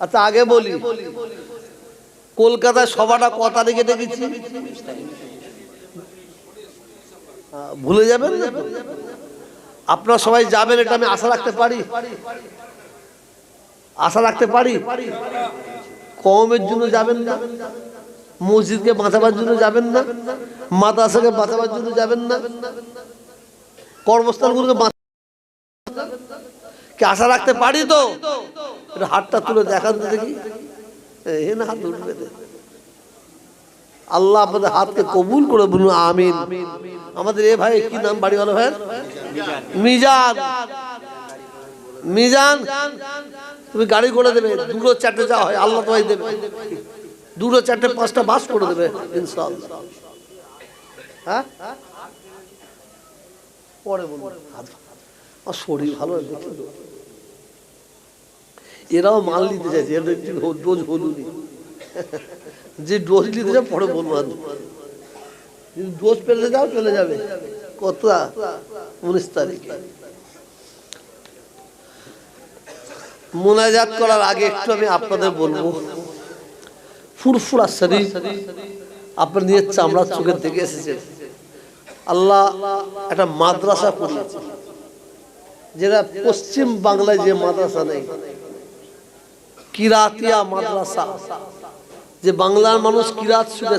আচ্ছা আগে বলি। কলকাতায় সভাটা ক তারিখে আহ, ভুলে যাবেন না আপনারা সবাই যাবেন এটা আমি আশা রাখতে পারি। আশা রাখতে পারি? কমের জন্য যাবেন না? মসজিদকে বাঁচাবার জন্য যাবেন না? মাদ্রাসাকে বাঁচাবার জন্য যাবেন না? কর্মস্থানগুলোকে বাঁচা কি আশা রাখতে পারি তো? হাতটা তুলে দেখান তো দেখি। হাত উঠবে আল্লাহ আপনাদের হাতকে কবুল করে বলুন, আমিন। আমাদের এ ভাই, কি নাম বাড়ি ভালো ভাই মিজান। মিজান, তুমি গাড়ি করে দেবে, দুটো চারটে যাওয়া হয়, আল্লাহ তোমায় দেবে। দুটো চারটে পাঁচটা বাস করে দেবে, ইনশাআল্লাহ। হ্যাঁ? পরে বলব আমার শরীর ভালো। এরাও মাল নিতে চাইছে একটু ডোজ হলুনি যে ডোজ নিতে যাও পরে বলব ডোজ পেলে যাও চলে যাবে। কত উনিশ তারিখে। মোনাজাত করার আগে একটু আমি আপনাদের বলব, ফুরফুরা শরীর আপনার নিজের চামড়ার চোখের দেখে এসেছেন আল্লাহ একটা মাদ্রাসা করিয়েছে, যেটা পশ্চিম বাংলায় যে মাদ্রাসা নেই কিরাতিয়া মাদ্রাসা। যে বাংলার মানুষ কিরাত শিখে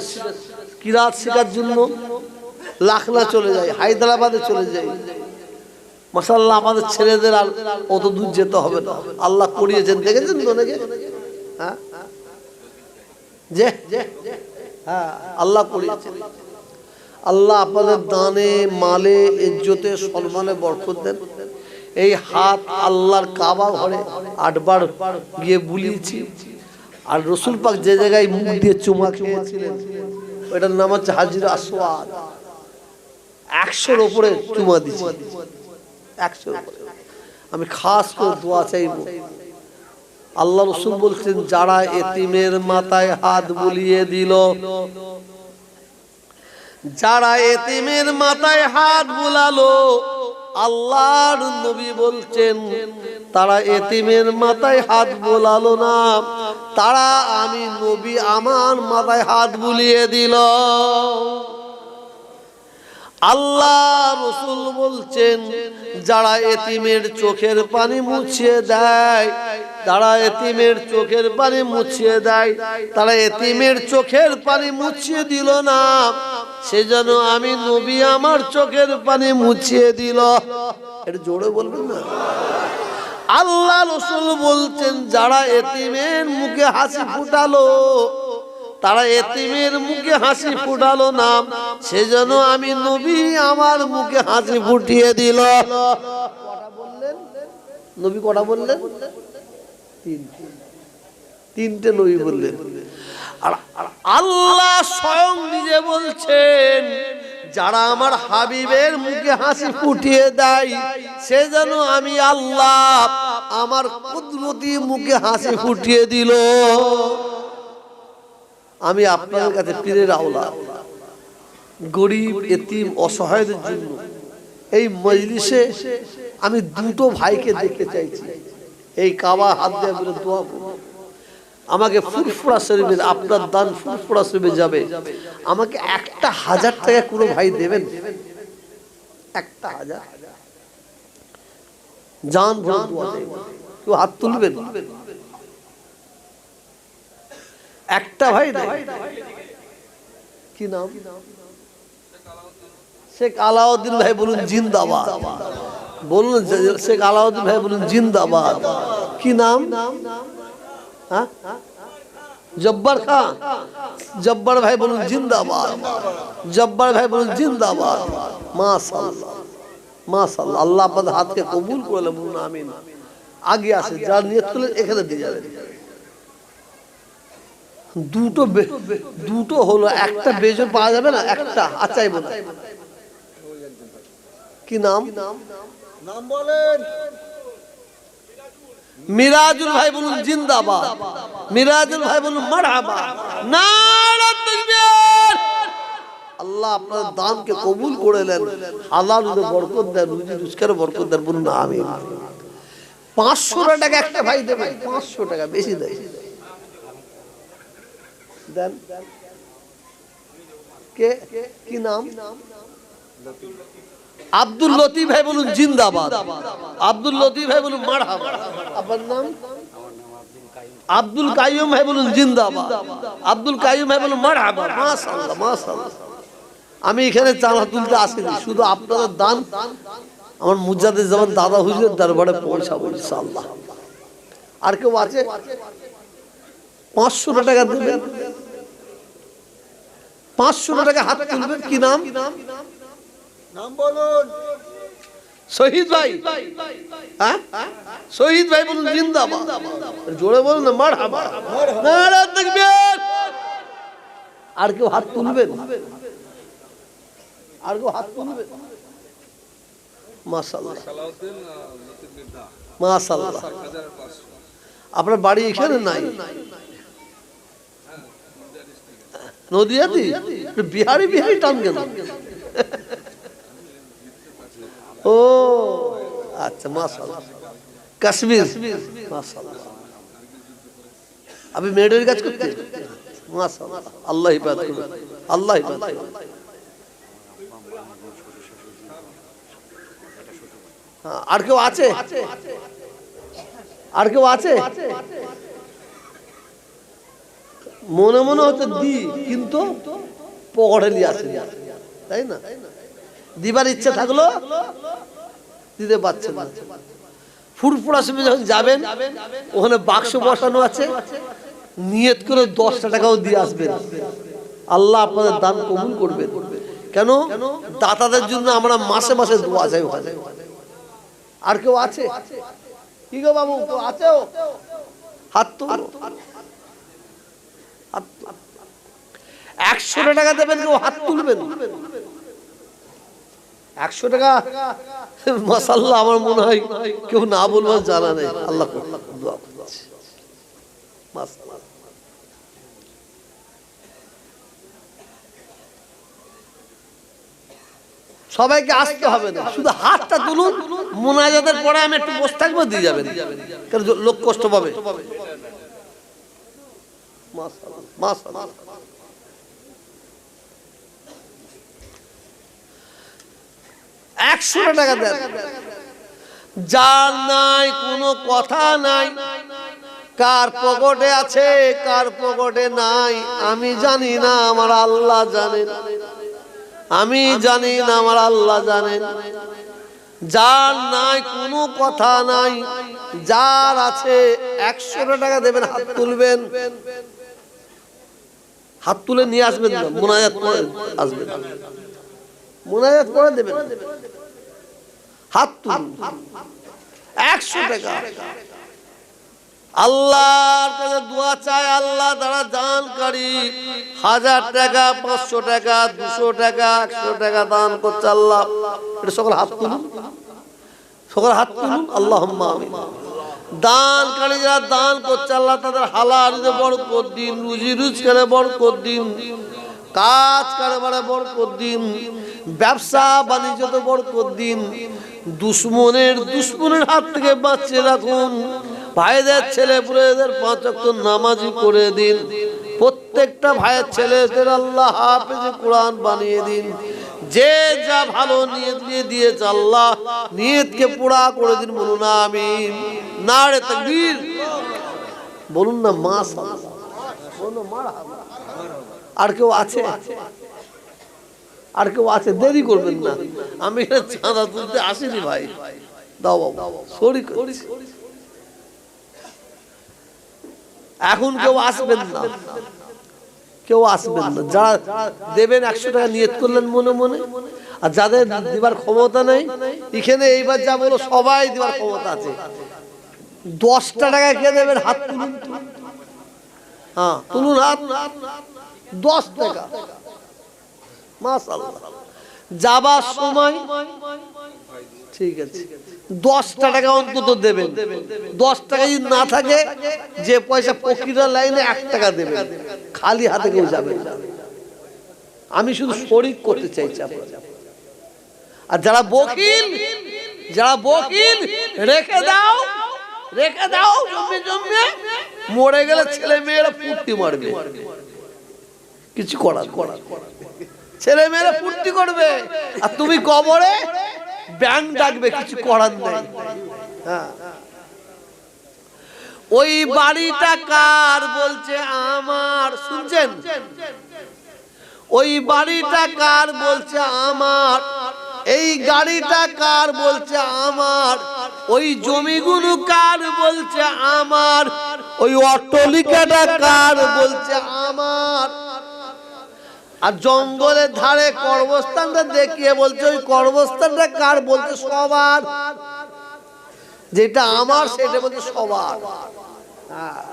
কিরাত শেখার জন্য লাখলা চলে যায়, হায়দ্রাবাদে চলে যায়। মাসাল্লাহ আমাদের ছেলেদের আর অত দূর যেতে হবে না। আল্লাহ করিয়েছেন, দেখেছেন তো নাকি? হ্যাঁ? যে হ্যাঁ আল্লাহ করিয়েছেন। আল্লাহ আপনাদের দানে, মালে, ইজ্জতে, সম্মানে বরকত দেন। এই হাত আল্লাহর কাবা ঘরে আটবার গিয়ে বুলিয়েছি। আর রসুল পাক যে জায়গায় মুখ দিয়ে চুমা খেয়েছিলেন, ওইটার নাম হচ্ছে হাজির আসওয়াদ। একশোর ওপরে চুমা দিচ্ছি একশোর আমি খাস করে দোয়া চাইব। আল্লাহ রসুল বলছেন, যারা এতিমের মাথায় হাত বুলিয়ে দিল, যারা এতিমের মাথায় হাত বুলালো আল্লাহর নবী বলছেন, তারা এতিমের মাথায় হাত বোলালো না। তারা আমি নবী আমার মাথায় হাত বুলিয়ে দিল। আল্লাহ রসুল বলছেন, যারা এতিমের চোখের পানি মুছিয়ে দেয় তারা এতিমের চোখের পানি মুছিয়ে দেয়, তারা এতিমের চোখের পানি মুছিয়ে দিল না। সেজন্য আমি নবী আমার চোখের পানি মুছিয়ে দিল। এটা জোরে বলবেন না? আল্লাহ রসুল বলছেন, যারা এতিমের মুখে হাসি ফুটালো, তারা এতিমের মুখে হাসি ফুটালো না। সেজন্য আমি নবী আমার মুখে হাসি ফুটিয়ে দিল। নবী কটা বললেন? তিনটে নবী বললেন। আল্লাহ স্বয়ং নিজে বলছেন, যারা আমার হাবিবের মুখে হাসি ফুটিয়ে দেয়, সে যেন আমি আল্লাহ আমার কুদরতি মুখে হাসি ফুটিয়ে দিল। আমি আপনার কাছে পীরের আওলা। গরিব, এতিম, অসহায়দের জন্য এই মজলিসে আমি দুটো ভাইকে দেখতে চাইছি। এই কাবা হাত দিয়ে দোয়া করব। আমাকে ফুরফুরা শরীফে আপনার দান ফুরফুরা শরীফে যাবে। আমাকে একটা হাজার টাকা কোনো ভাই দেবেন? একটা হাজার। দেবেন। কেউ হাত তুলবেন? একটা ভাই কি নাম? শেখ আলাউদ্দিন ভাই বলুন, জিন্দাবাদ। বলুন, শেখ আলাউদ্দিন ভাই বলুন, জিন্দাবাদ। কি নাম নাম? হ্যাঁ? জব্বার খান জব্বার ভাই বলুন, জিন্দাবাদ। জব্বার ভাই বলুন, জিন্দাবাদ। মাশাআল্লাহ। মাশাআল্লাহ। আল্লাহ আপনাদের হাতকে কবুল করে বলুন, আমিন। আগে আসে যার নিয়ত করলে এখানে দিয়ে যাবেন। দুটো দুটো হলো, একটা বেজন পাওয়া যাবে না, একটা। আর চাইব কি নাম? নাম বলেন। মিরাজুল ভাই বলুন জিন্দাবাদ, মিরাজুল ভাই বলুন মারহাবা। আল্লাহ আপনার দানকে কবুল করে নেন আল্লাহ রুজে বরকত দেন, রুজি বরকত দেন, বলুন আমি পাঁচশো টাকা একটা ভাই দেবে, পাঁচশো টাকা বেশি দেয়। দেন। কে? কি নাম? আব্দুল লতিফ ভাই বলুন জিন্দাবাদ। আব্দুল লতিফ ভাই বলুন মারহাবা। আপনার নাম? আব্দুল কাইয়ুম ভাই বলুন জিন্দাবাদ। আব্দুল কাইয়ুম ভাই বলুন মারহাবা। মাশাআল্লাহ মাশাআল্লাহ। আমি এখানে চাঁদা তুলতে আসিনি শুধু আপনাদের দান। আমার মুজাদের যেমন দাদা হুজুরের দরবারে পৌঁছাবো ইনশাআল্লাহ। আর কেউ আছে? পাঁচশো টাকা দেবেন। পাঁচশো টাকা হাত তুলবেন কি নাম? শহীদ ভাই। হ্যাঁ? শহীদ ভাই বলুন, জিন্দাবাদ। জোরে বলুন না মার নারা আর কেউ হাত তুলবেন? আর কেউ হাত তুলবেন? আপনার বাড়ি এখানে নাই? নদিয়াতে? বিহারি বিহারি টান কেন ও আচ্ছা মাশাআল্লাহ। কাশ্মীর। মাশাআল্লাহ। আপনি মেয়েদের কাজ করতে মাশাআল্লাহ। আল্লাহ হিফাজত করবে আল্লাহ হিফাজত করবে হ্যাঁ, আর কেউ আছে? আর কেউ আছে? মনে মনে হচ্ছে দি কিন্তু পকেটে নিয়ে আসে তাই না? দিবার ইচ্ছা থাকল, দিতে পারছেন না। ফুরফুরা সময় যখন যাবেন, ওখানে বাক্স বসানো আছে, নিয়ত করে দশটা টাকাও দিয়ে আসবেন। আল্লাহ আপনাদের দান কবুল করবেন। কেন? দাতাদের জন্য আমরা মাসে মাসে দোয়া যাই ওখানে। আর কেউ আছে? কি গো বাবু আছে? হাত তো টাকা দেবেন, কেউ হাত তুলবেন। একশো টাকা? মাসাল্লাহ আমার মনে হয় কেউ না বলব, জানা নেই। আল্লাহ। সবাইকে আসতে হবে না। শুধু হাতটা তুলুন, মোনাজাতের পরে আমি একটু বসে থাকব, দিয়ে যাবেন। লোক কষ্ট পাবে। মাশাআল্লাহ। একশো টাকা দেন। যার নাই, কোনো কথা নাই। কার পকেটে আছে, কার পকেটে নাই, আমি জানি না, আমার আল্লাহ জানেন। আমি জানি না, আমার আল্লাহ জানেন। যার নাই, কোনো কথা নাই। যার আছে একশো টাকা দেবেন, হাত তুলবেন। হাত তুলে নিয়ে আসবেন মোনাজাত আসবেন। মোনাজাত করে দেবেন। হাত তুলুন। একশো টাকা। আল্লাহর কাছে দোয়া চাই আল্লাহ তারা দানকারী। হাজার টাকা পাঁচশো টাকা দুশো টাকা একশো টাকা দান করছে আল্লাহ। এটা সকল হাত তুলুন। সকল হাত তুলুন। আল্লাহ দানকারী যারা দান করছে আল্লাহ তাদের হালাল বড় কর দিন রুজি রোজগারে বড় কর দিন কাজ কারবারে বড় কর দিন। ব্যবসা বাণিজ্যতে বড় কর দিন। দুশ্মনের দুশ্মনের হাত থেকে বাঁচিয়ে রাখুন। ভাইদের ছেলে পুরেদের পাঁচ অক্ট নামাজি করে দিন। প্রত্যেকটা ভাইয়ের ছেলেদের আল্লাহ হাফেজে কোরআন বানিয়ে দিন। যে যা ভালো নিয়ত নিয়ে দিয়েছে আল্লাহ, নিয়তকে পুরা করে দিন বলুন আমি না রে তকবীর। বলুন না মাস আর কেউ আছে? আর কেউ আছে দেরি করবেন না। আমি চাঁদা তুলতে আসিনি ভাই। দাও বাবু সরি এখন কেউ আসবেন না। কেউ আসবেন না। যারা দেবেন একশো টাকা নিয়ত করলেন মনে মনে আর যাদের দিবার ক্ষমতা নেই এখানে এইবার যা বলো সবাই দেওয়ার ক্ষমতা আছে। দশটা টাকা কে দেবেন? হাত তুলুন হ্যাঁ তুলুন হাত। দশ টাকা। যাবার সময় ঠিক আছে, দশটা টাকা অন্তত দেবেন। দশ টাকা যদি না থাকে, যে পয়সা প্রক্রিয়া লাইনে এক টাকা দেবেন। খালি হাতে কেউ যাবেন না। আমি শুধু শরিক করতে চাইছি আপনাদের। আর যারা বকিল যারা বকিল, রেখে দাও রেখে দাও জমি জমি মরে গেলে ছেলে মেয়েরা ফুর্তি মারবে। কিছু করার করার ছেলে মেয়েরা ফুর্তি করবে। আর তুমি কবরে ব্যাংক ডাকবে, কিছু করার নেই। হ্যাঁ। ওই বাড়িটা কার বলছে আমার, শুনছেন? ওই বাড়িটা কার বলছে আমার, এই গাড়িটা কার বলছে আমার, ওই জমিগুলো কার বলছে আমার, ওই অট্টলিকাটা কার বলছে আমার। আর জঙ্গলের ধারে কর্মস্থানটা দেখিয়ে বলছে, ওই কর্মস্থানটা কার বলছে? সবার। যেটা আমার, সেটা বলছে সবার। হ্যাঁ।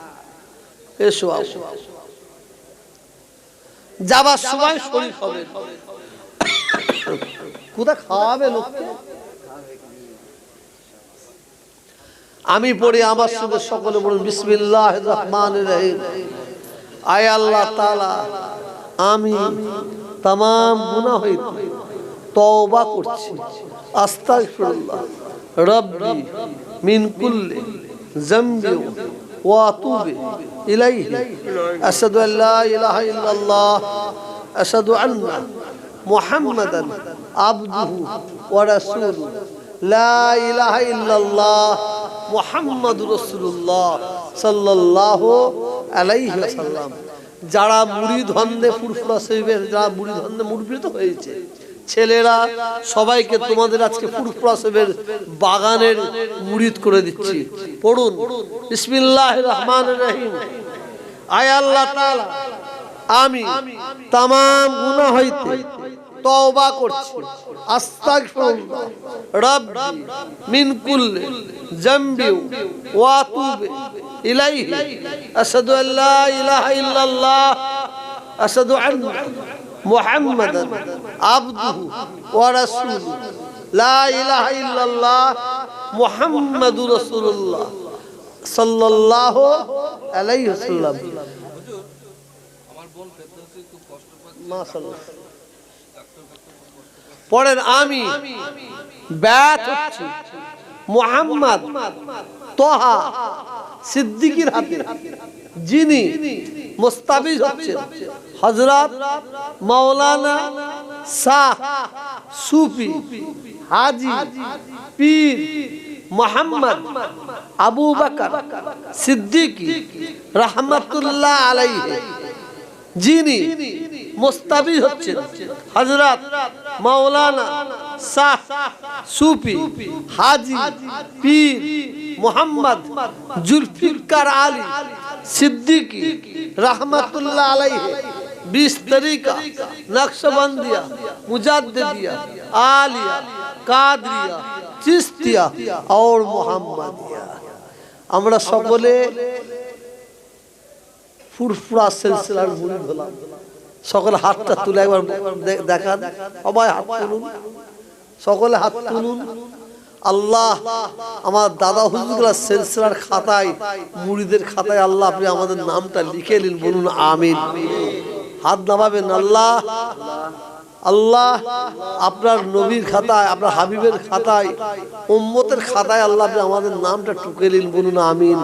যাবার সময় শরীর হবে। কোথা খাওয়াবে লোককে? আমি পড়ি আমার সঙ্গে সকলে বলুন বিসমিল্লাহ রহমান আয় আল্লাহ তাআলা। আমি তাম গুনাহ হইতে তওবা করছি। আস্তাগফিরুল্লাহ। রব্বি মিন কুল্লি জামবি ওয়া আতুবু ইলাইহি। আশহাদু আল লা ইলাহা ইল্লাল্লাহ। আশহাদু আন্না মুহাম্মাদান আবদুহু ওয়া রাসূলুহু। লা ইলাহা ইল্লাল্লাহ মুহাম্মাদুর রাসূলুল্লাহ সাল্লাল্লাহু আলাইহি ওয়াসাল্লাম। যারা মুড়ি ধন্দে ফুরফুরা শরীফের, যারা মুড়ি ধন্দে মুড়বিত হয়েছে, ছেলেরা সবাইকে তোমাদের আজকে ফুরফুরা শরীফের বাগানের মুড়িদ করে দিচ্ছি। পড়ুন। ইসমিল্লাহ রহমান রহিম। আয় আল্লাহ আমি তাম গুণা হইতে। তওবা করছি। আস্তাগফিরুল্লাহ। রব্বি মিন কুল্লি জামবি ওয়া আতুবু ইলাইহি। আশহাদু আল লা ইলাহা ইল্লাল্লাহ। আশহাদু আন্না মুহাম্মাদান আবদুহু ওয়া রাসূলুহু। লা ইলাহা ইল্লাল্লাহ মুহাম্মাদুর রাসূলুল্লাহ সাল্লাল্লাহু আলাইহি ওয়াসাল্লাম। মাশাআল্লাহ। পড়েন আমি মোহাম্মদ তোহা সিদ্দিকির হাতে, যিনি মুস্তাবিজ হচ্ছেন হজরত মাওলানা শাহ সুফি হাজি পীর মোহাম্মদ আবু বকর সিদ্দিকি রহমতুল্লাহ আলাইহি। যিনি মুস্তাবিজ হচ্ছেন হজরত মাওলানা শাহ সুফি, হাজি, পীর মোহাম্মদ জুলফিকার আলী সিদ্দিকি রহমতুল্লাহ আলাইহি, বিশ তরিকা, নকশবন্দিয়া, মুজাদ্দিদিয়া, আলিয়া, কাদরিয়া, চিস্তিয়া और মোহাম্মদিয়া। আমরা সকলে ফুরফুরা সিলসিলার মুড়ি হলাম। সকলে হাতটা তুলে একবার দেখান। সবাই হাত তুলুন। সকলে হাত তুলুন। আল্লাহ আমার দাদা হুজুরগুলা সিলসিলার খাতায়, মুড়িদের খাতায় আল্লাহ আপনি আমাদের নামটা লিখে নিন, বলুন আমিন। হাত নামাবেন আল্লাহ। আল্লাহ আপনার নবীর খাতায়, আপনার হাবিবের খাতায়, উম্মতের খাতায় আল্লাহ আপনি আমাদের নামটা টুকে নিন বলুন আমিন।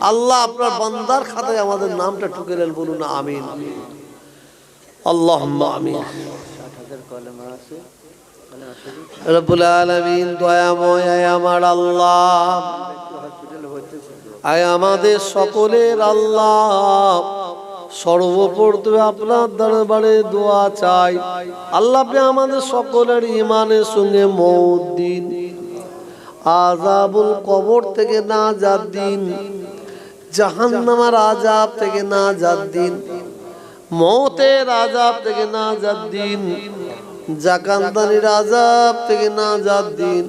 আল্লাহ আপনার বান্দার খাতায় আমাদের নামটা টুকে নিন বলুন আমিন। আল্লাহ আমিন। দয়াময় আয় আমার আল্লাহ। আয় আমাদের সকলের আল্লাহ। সর্বপ্রথমে আপনার দরবারে দোয়া চাই। আল্লাহ আমাদের সকলের ইমানের সঙ্গে মৌত দিন আজাবুল কবর থেকে না যার দিন, জাহান্নামার আজাব থেকে না যার দিন মৌতের আজাব থেকে না যার দিন, জাকান্দানির আজাব থেকে না যার দিন,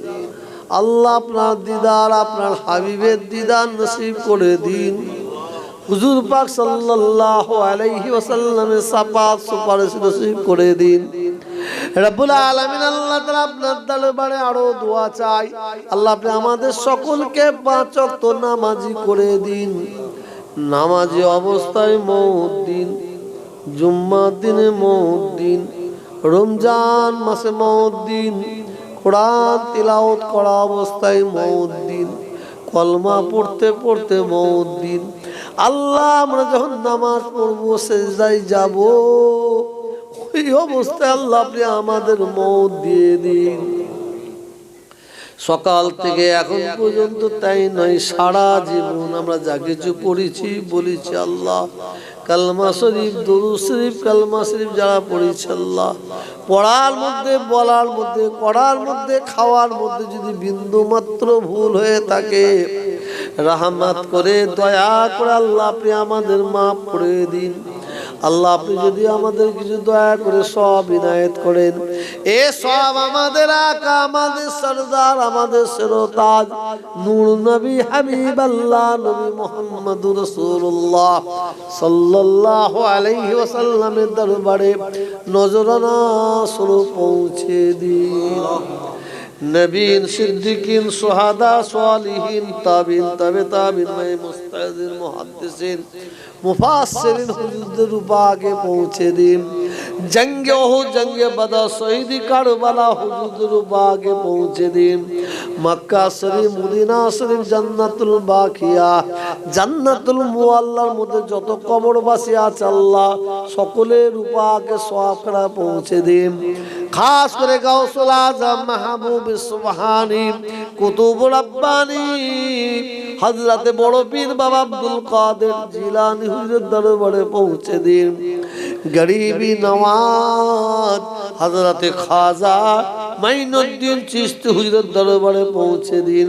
আল্লাহ আপনার দিদার, আপনার হাবিবের দিদার নসিব করে দিন। হুজুর পাক সাল্লাল্লাহু আলাইহি ওয়াসাল্লামের সাফাত সুপারিশ নসিব করে দিন। রব্বুল আলামিন আল্লাহ তাআলা আপনার দরবারে আরও দোয়া চাই। আল্লাহ আপনি আমাদের সকলকে পাঁচ ওয়াক্ত নামাজি করে দিন। নামাজি অবস্থায় মৌত দিন, জুম্মার দিনে মৌত দিন, রমজান মাসে মৌত দিন, কোরআন তিলাওয়াত করা অবস্থায় মৌত দিন, কলমা পড়তে পড়তে মৌত দিন। আল্লাহ, আমরা যখন নামাজ পড়ব, সেজদায় যাব, ওই অবস্থায় আল্লাহ আপনি আমাদের মৌত দিয়ে দিন। সকাল থেকে এখন পর্যন্ত তাই নয়, সারা জীবন আমরা যা কিছু পড়েছি, বলেছি আল্লাহ। কালমা শরীফ দরু শরীফ, কালমা শরীফ যারা পড়েছে আল্লাহ, পড়ার মধ্যে, বলার মধ্যে, করার মধ্যে, খাওয়ার মধ্যে যদি বিন্দু মাত্র ভুল হয়ে থাকে রাহমাত করে, দয়া করে আল্লাহ আপনি আমাদের মাফ করে দিন। আল্লাহ আপনি যদি আমাদের কিছু দয়া করে সব ইনায়ত করেন, এ সব আমাদের আকা, আমাদের সরদার, আমাদের সেরতাজ নূর নবী হাবিব আল্লাহ, নবী মোহাম্মদুর রাসূলুল্লাহ সাল্লাল্লাহু আলাইহি ওয়াসাল্লামের দরবারে নজরানা স্বরূপ পৌঁছে দিন। নবীন, সিদ্দিকিন, সোহাদা, সোয়ালিহিন, তাবিন, তবে তাবিন মে মুস্তাজির মুহাদ্দিসিন, মুফাসসিরিন, হুজুরদের উপাগে পৌঁছে দিন। জঙ্গে জঙ্গে শহীদি কারবালা হুজুরদের উপাগে পৌঁছে দিন। মক্কা, শরীফ, মদিনা, শরীফ, জান্নাতুল বাকিয়া। জান্নাতুল মুআল্লার মধ্যে যত কবরবাসী আছে আল্লাহ, সকলের উপাকে সওয়াব করা পৌঁছে দিন। খাস করে গাউসুল আজম মাহবুব সুবহানি কুতুব রাব্বানি হযরতে বড় পীর বাবা আব্দুল কাদের জিলানী হুজুরের দরবারে পৌঁছে দিন। গরিবি নওয়াজ, হযরতে খাজা মাইনুদ্দিন চিশতি হুজুরের দরবারে পৌঁছে দিন।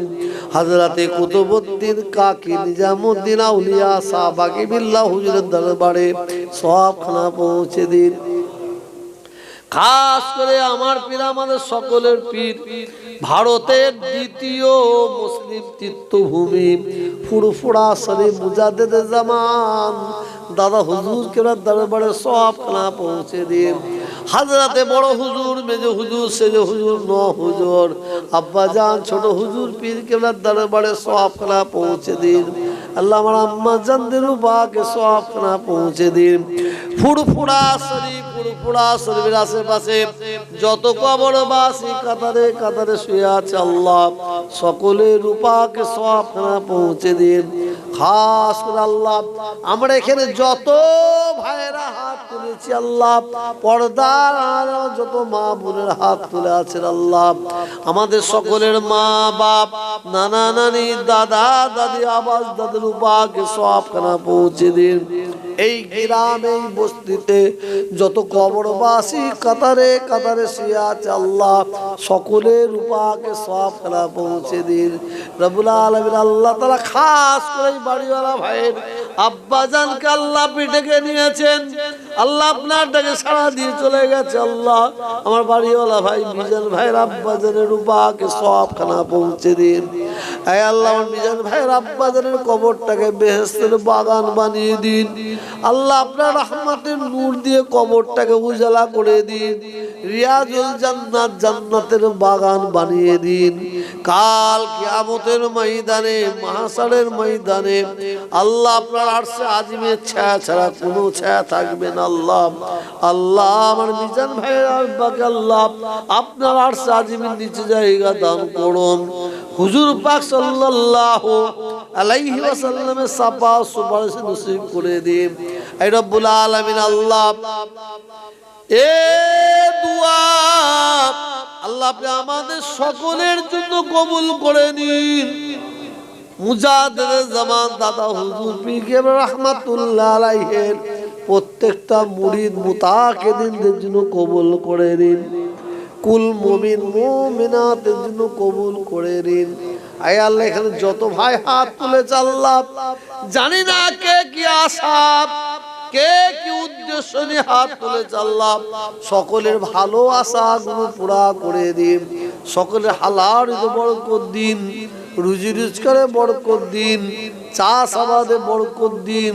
হযরতে কুতুবউদ্দিন কাকি নিজামুদ্দিন আউলিয়া সাহাবাকি বিল্লাহ হুজুরের দরবারে সবখানা পৌঁছে দিন। খাস করে আমার পীর, আমাদের সকলের পীর, ভারতের দ্বিতীয় মুসলিম তীর্থভূমি ফুরফুরা শরীফ মুজাদ্দেদ জামান। দাদা হুজুর কেনার দরবারে সব খানা পৌঁছে দিন। হাজরাতে বড় হুজুর, মেজে হুজুর, সেজে হুজুর, ন হুজুর। আব্বা যান, ছোট হুজুর, পীর কেনার দরবারে সব খানা পৌঁছে দিন। আল্লাহ আমার আম্মা জানদের বাকে সব খানা পৌঁছে দিন। ফুরফুরা শরীফ ফুরফুরা শরীফের আশেপাশে যত কবরবাসী কাতারে কাতারে শুয়ে আছে আল্লাহ। সকলের রূপাকে সব পৌঁছে দিন। খাস আল্লাহ, আমরা এখানে যত ভাইয়েরা হাত তুলেছি আল্লাহ, পর্দার আড়ালে যত মা বোনের হাত তুলে আছেন আল্লাহ। আমাদের সকলের মা বাপ, নানা নানি, দাদা, দাদি, আবাস দাদের উপাকে সব খানা পৌঁছে দিন। এই গ্রাম এই বস্তিতে যত কবরবাসী কাতারে কাতারে শুয়ে আছে আল্লাহ সকলের উপাকে সব খেলা পৌঁছে দিন। আল্লাহ তারা খাস করে বাড়িওয়ালা ভাইয়ের আব্বাজানকে আল্লাহ পিঠেকে নিয়েছেন। আল্লাহ আপনার ডাকে সাড়া দিয়ে চলে গেছে, আল্লাহ। আমার বাড়িওয়ালা ভাই, মিজান ভাইয়ের আব্বা জানের রূপাকে সব খানা পৌঁছে দিন। এই আল্লাহ, আমার মিজান ভাইয়ের আব্বাজানের কবরটাকে বেহেস্তের বাগান বানিয়ে দিন। আল্লাহ আপনার রহমতের নূর দিয়ে কবরটাকে উজালা করে দিন। রিয়াজুল জান্নাত জান্নাতের বাগান বানিয়ে দিন। কাল কিয়ামতের ময়দানে মহাসারের ময়দানে আল্লাহ আপনার আরশে আজিমের ছায়া ছাড়া কোনো ছায়া থাকবে না। পাক আমাদের সকলের জন্য কবুল করে নিন। মুজাদের জামান দাদা হুজুর পীর রহমাতুল্লাহ আলাইহির প্রত্যেকটা মুরিদ মুতাকিদিনদের জন্য কবুল করে দিন কুল মুমিন মুমিনাতের জন্য কবুল করে দিন আয় আল্লাহ, এখানে যত ভাই হাত তুলে আল্লাহ। জানি না কে কি আশা কে কি উদ্দেশ্য নিয়ে হাত তুলে আল্লাহ। সকলের ভালো আশা গুলো পুরা করে দিন। সকলের হালার বরকত দিন। রুজি রোজগারে বরকত দিন। চাষ আবাদে বরকত দিন।